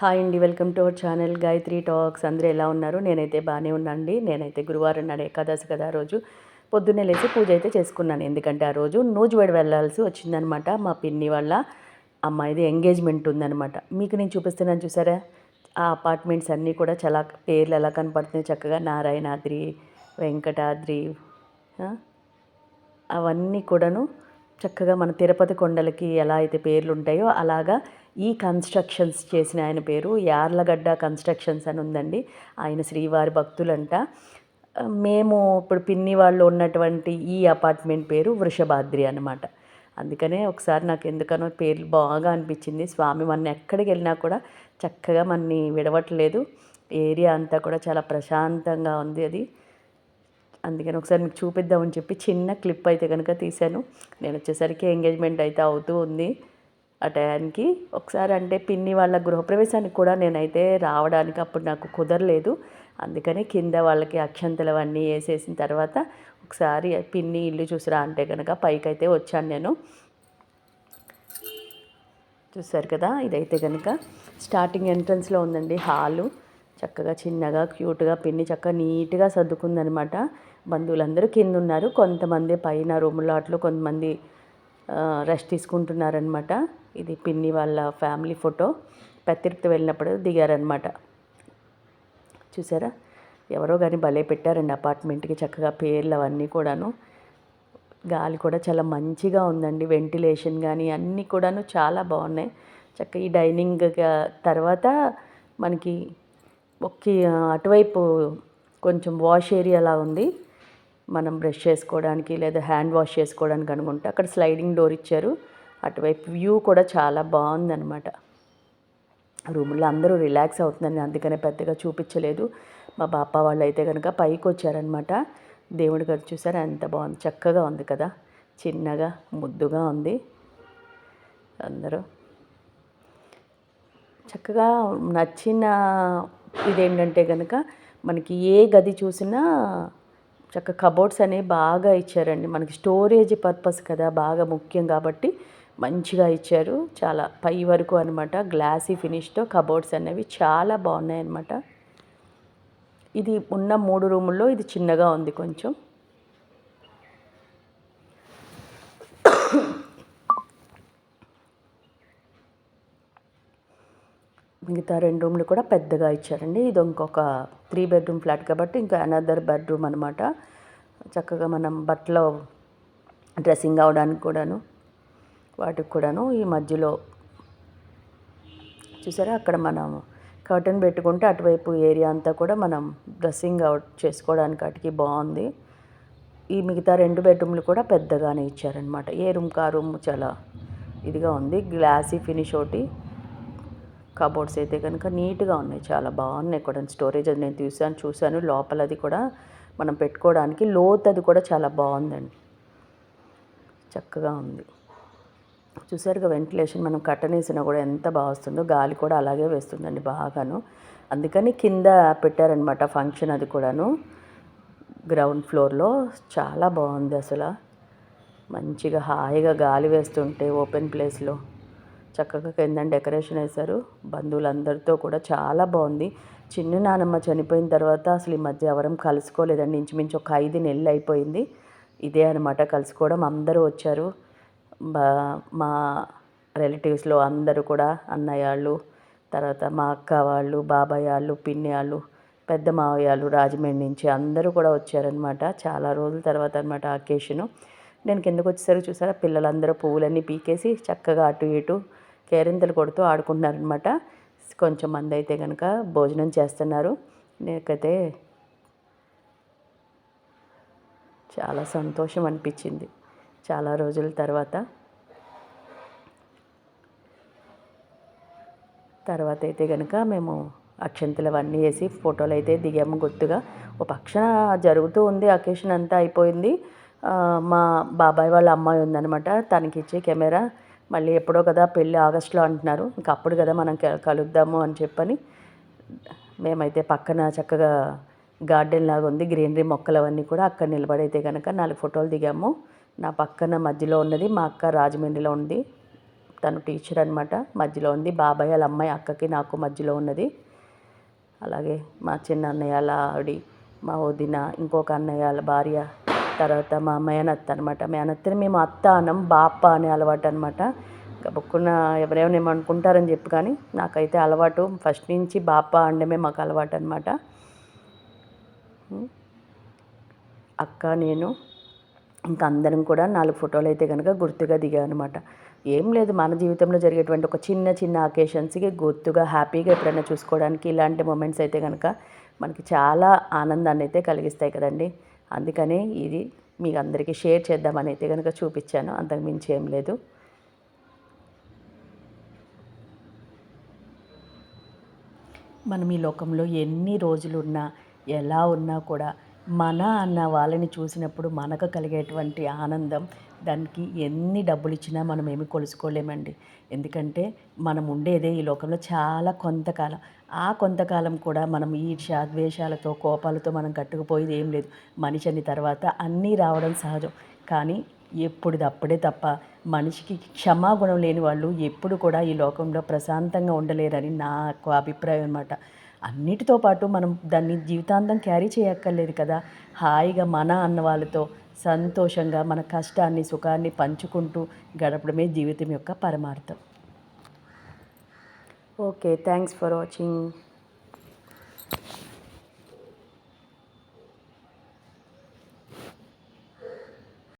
Hi అండి welcome to our channel Gayatri talks. అందరూ ఎలా ఉన్నారు? నేనైతే బాగానే ఉన్నాండి నేనైతే గురువారం నాడు ఏకాదశి కదా రోజు. పొద్దున్నే లేచి పూజ అయితే చేసుకున్నాను. ఎందుకంటే ఆ రోజు నూజువేడి వెళ్ళాల్సి వచ్చిందనమాట మా పిన్ని వాళ్ళ అమ్మాయిది ఎంగేజ్మెంట్ ఉందనమాట. మీకు నేను చూపిస్తున్నాను చూసారా? ఆ అపార్ట్మెంట్స్ అన్నీ కూడా చాలా పేర్లు ఎలా కనపడుతున్నాయి. చక్కగా నారాయణాద్రి వెంకటాద్రి అవన్నీ కూడాను చక్కగా మన తిరుపతి కొండలకి ఎలా అయితే పేర్లు ఉంటాయో అలాగా ఈ కన్స్ట్రక్షన్స్ చేసిన ఆయన పేరు యార్లగడ్డ కన్స్ట్రక్షన్స్ అని ఉందండి. ఆయన శ్రీవారి భక్తులంట. మేము ఇప్పుడు పిన్ని వాళ్ళు ఉన్నటువంటి ఈ అపార్ట్మెంట్ పేరు వృషభాద్రి అనమాట అందుకనే ఒకసారి నాకు ఎందుకనో పేర్లు బాగా అనిపించింది. స్వామి మన ఎక్కడికి వెళ్ళినా కూడా చక్కగా మనని విడవట్లేదు. ఏరియా అంతా కూడా చాలా ప్రశాంతంగా ఉంది అది. అందుకని ఒకసారి మీకు చూపిద్దామని చెప్పి చిన్న క్లిప్ అయితే కనుక తీశాను. నేను వచ్చేసరికి ఎంగేజ్మెంట్ అయితే అవుతూ ఉంది. ఆ టయానికి. ఒకసారి అంటే పిన్ని వాళ్ళ గృహప్రవేశానికి కూడా నేనైతే రావడానికి అప్పుడు నాకు కుదరలేదు. అందుకని కింద వాళ్ళకి అక్షంతలు అవన్నీ వేసేసిన తర్వాత ఒకసారి పిన్ని ఇల్లు చూసిరా అంటే కనుక పైకైతే వచ్చాను నేను. చూసారు కదా? ఇదైతే కనుక స్టార్టింగ్ ఎంట్రన్స్లో ఉందండి హాలు. చక్కగా చిన్నగా క్యూట్గా పిన్ని చక్కగా నీట్గా సర్దుకుందనమాట. బంధువులందరూ కింద ఉన్నారు. కొంతమంది పైన రూములో అట్లు కొంతమంది రెస్ట్ తీసుకుంటున్నారనమాట. ఇది పిన్ని వాళ్ళ ఫ్యామిలీ ఫోటో. పెత్తిరిప్తి వెళ్ళినప్పుడు దిగారనమాట చూసారా? ఎవరో కానీ భలే పెట్టారండి అపార్ట్మెంట్కి చక్కగా పేర్లు అవన్నీ కూడాను. గాలి కూడా చాలా మంచిగా ఉందండి. వెంటిలేషన్ కానీ అన్నీ కూడాను చాలా బాగున్నాయి. చక్కగా ఈ డైనింగ్ తర్వాత మనకి ఒక్క అటువైపు కొంచెం వాష్ ఏరియాలా ఉంది. మనం బ్రష్ చేసుకోవడానికి లేదా హ్యాండ్ వాష్ చేసుకోవడానికి అనుకుంటే అక్కడ స్లైడింగ్ డోర్ ఇచ్చారు. అటువైపు వ్యూ కూడా చాలా బాగుందన్నమాట. రూమ్లో అందరూ రిలాక్స్ అవుతుందని అందుకనే పెద్దగా చూపించలేదు. మా బాప వాళ్ళు అయితే కనుక పైకి వచ్చారనమాట దేవుడి గది చూసారు? ఎంత బాగుంది. చక్కగా ఉంది కదా. చిన్నగా ముద్దుగా ఉంది. అందరూ చక్కగా నచ్చిన ఇదేంటంటే కనుక మనకి ఏ గది చూసినా చక్క కబోర్డ్స్ అనేవి బాగా ఇచ్చారండి. మనకి స్టోరేజ్ పర్పస్ కదా బాగా ముఖ్యం కాబట్టి మంచిగా ఇచ్చారు. చాలా పై వరకు అనమాట గ్లాసీ ఫినిష్తో కబోర్డ్స్ అనేవి చాలా బాగున్నాయి అనమాట ఇది ఉన్న మూడు రూముల్లో ఇది చిన్నగా ఉంది కొంచెం. మిగతా రెండు రూమ్లు కూడా పెద్దగా ఇచ్చారండి. ఇది ఇంకొక త్రీ బెడ్రూమ్ ఫ్లాట్ కాబట్టి ఇంకా అనదర్ బెడ్రూమ్ అనమాట చక్కగా మనం బట్టలో డ్రెస్సింగ్ అవడానికి కూడాను. వాటికి కూడాను ఈ మధ్యలో చూసారా? అక్కడ మనం కర్టన్ పెట్టుకుంటే అటువైపు ఏరియా అంతా కూడా మనం డ్రెస్సింగ్ అవుట్ చేసుకోవడానికి వాటికి బాగుంది. ఈ మిగతా రెండు బెడ్రూమ్లు కూడా పెద్దగానే ఇచ్చారనమాట ఏ రూమ్ కా రూమ్ చాలా ఇదిగా ఉంది. గ్లాసీ ఫినిష్ ఒకటి కబోర్డ్స్ అయితే కనుక నీట్గా ఉన్నాయి. చాలా బాగున్నాయి కూడా. స్టోరేజ్ అది నేను చూసాను చూశాను. లోపల అది కూడా మనం పెట్టుకోవడానికి లోత్ అది కూడా చాలా బాగుందండి. చక్కగా ఉంది. చూసారుగా వెంటిలేషన్ మనం కట్టన్ వేసినా కూడా ఎంత బాగా వస్తుందో గాలి కూడా అలాగే వేస్తుందండి బాగాను. అందుకని కింద పెట్టారనమాట ఫంక్షన్ అది కూడాను. గ్రౌండ్ ఫ్లోర్లో చాలా బాగుంది అసలు. మంచిగా హాయిగా గాలి వేస్తుంటే ఓపెన్ ప్లేస్లో. చక్కగా కింద డెకరేషన్ వేశారు. బంధువులందరితో కూడా చాలా బాగుంది. చిన్న నానమ్మ చనిపోయిన తర్వాత అసలు ఈ మధ్య ఎవరం కలుసుకోలేదండి. ఇంచుమించు ఒక ఐదు నెలలు అయిపోయింది. ఇదే అనమాట కలుసుకోవడం. అందరూ వచ్చారు. బా మా రిలేటివ్స్లో అందరూ కూడా అన్నయ్య వాళ్ళు తర్వాత మా అక్క వాళ్ళు బాబాయ్ వాళ్ళు పిన్ని వాళ్ళు పెద్ద మావయ్య వాళ్ళు రాజమండ్రి నుంచి అందరూ కూడా వచ్చారనమాట చాలా రోజుల తర్వాత అనమాట అకేషను. నేను కిందకు వచ్చేసరికి చూసారా పిల్లలందరూ పువ్వులన్నీ పీకేసి చక్కగా అటు ఇటు కేరింతలు కొడుతూ ఆడుకుంటున్నారనమాట కొంచెం మంది అయితే కనుక భోజనం చేస్తున్నారు. నాకైతే చాలా సంతోషం అనిపించింది. చాలా రోజుల తర్వాత. తర్వాత అయితే కనుక మేము అక్షంతలు అవన్నీ వేసి ఫోటోలు అయితే దిగాము గుర్తుగా. ఒక పక్షన జరుగుతూ ఉంది అకేషన్ అంతా అయిపోయింది. మా బాబాయ్ వాళ్ళ అమ్మాయి ఉందనమాట తనకి ఇచ్చే కెమెరా. మళ్ళీ ఎప్పుడో కదా పెళ్ళి ఆగస్టులో అంటున్నారు ఇంకా అప్పుడు కదా మనం కలుద్దాము అని చెప్పని. మేమైతే పక్కన చక్కగా గార్డెన్ లాగా ఉంది గ్రీనరీ మొక్కలు అవన్నీ కూడా అక్కడ నిలబడైతే కనుక నాలుగు ఫోటోలు దిగాము. నా పక్కన మధ్యలో ఉన్నది మా అక్క రాజమండ్రిలో ఉంది. తను టీచర్ అనమాట మధ్యలో ఉంది. బాబాయ్ వాళ్ళ అమ్మాయి అక్కకి నాకు మధ్యలో ఉన్నది. అలాగే మా చిన్న అన్నయ్య వాళ్ళ ఆవిడ మా వదిన ఇంకొక అన్నయ్య వాళ్ళ భార్య తర్వాత మా మేనత్త అనమాట మేనత్తని మేము అత్త అనం బాప్ప అనే అలవాటు అనమాట గబుక్కున్న ఎవరేమైనా ఏమనుకుంటారని చెప్పి కానీ నాకైతే అలవాటు ఫస్ట్ నుంచి బాప్ప అండమే మాకు అలవాటు అనమాట అక్క నేను ఇంకా అందరం కూడా నాలుగు ఫోటోలు అయితే కనుక గుర్తుగా దిగామన్నమాట ఏం లేదు మన జీవితంలో జరిగేటువంటి ఒక చిన్న చిన్న అకేషన్స్కి గుర్తుగా హ్యాపీగా ఎప్పుడైనా చూసుకోవడానికి ఇలాంటి మూమెంట్స్ అయితే కనుక మనకి చాలా ఆనందాన్ని అయితే కలిగిస్తాయి కదండి. అందుకనే ఇది మీకు అందరికీ షేర్ చేద్దామని అయితే కనుక చూపించాను. అంతకు మించి ఏం లేదు. మనం ఈ లోకంలో ఎన్ని రోజులు ఉన్నా ఎలా ఉన్నా కూడా మన అన్న వాళ్ళని చూసినప్పుడు మనకు కలిగేటువంటి ఆనందం దానికి ఎన్ని డబ్బులు ఇచ్చినా మనం ఏమి కొలుసుకోలేమండి. ఎందుకంటే మనం ఉండేదే ఈ లోకంలో చాలా కొంతకాలం. ఆ కొంతకాలం కూడా మనం ఈర్ష్య ద్వేషాలతో కోపాలతో మనం కట్టుకుపోయేది ఏం లేదు. మనిషి అని తర్వాత అన్నీ రావడం సహజం. కానీ ఎప్పుడుది అప్పుడే తప్ప మనిషికి క్షమాగుణం లేని వాళ్ళు ఎప్పుడు కూడా ఈ లోకంలో ప్రశాంతంగా ఉండలేరని నాకు అభిప్రాయం అనమాట అన్నిటితో పాటు మనం దాన్ని జీవితాంతం క్యారీ చేయక్కర్లేదు కదా. హాయిగా మన అన్న వాళ్ళతో సంతోషంగా మన కష్టాన్ని సుఖాన్ని పంచుకుంటూ గడపడమే జీవితం యొక్క పరమార్థం. Okay thanks for watching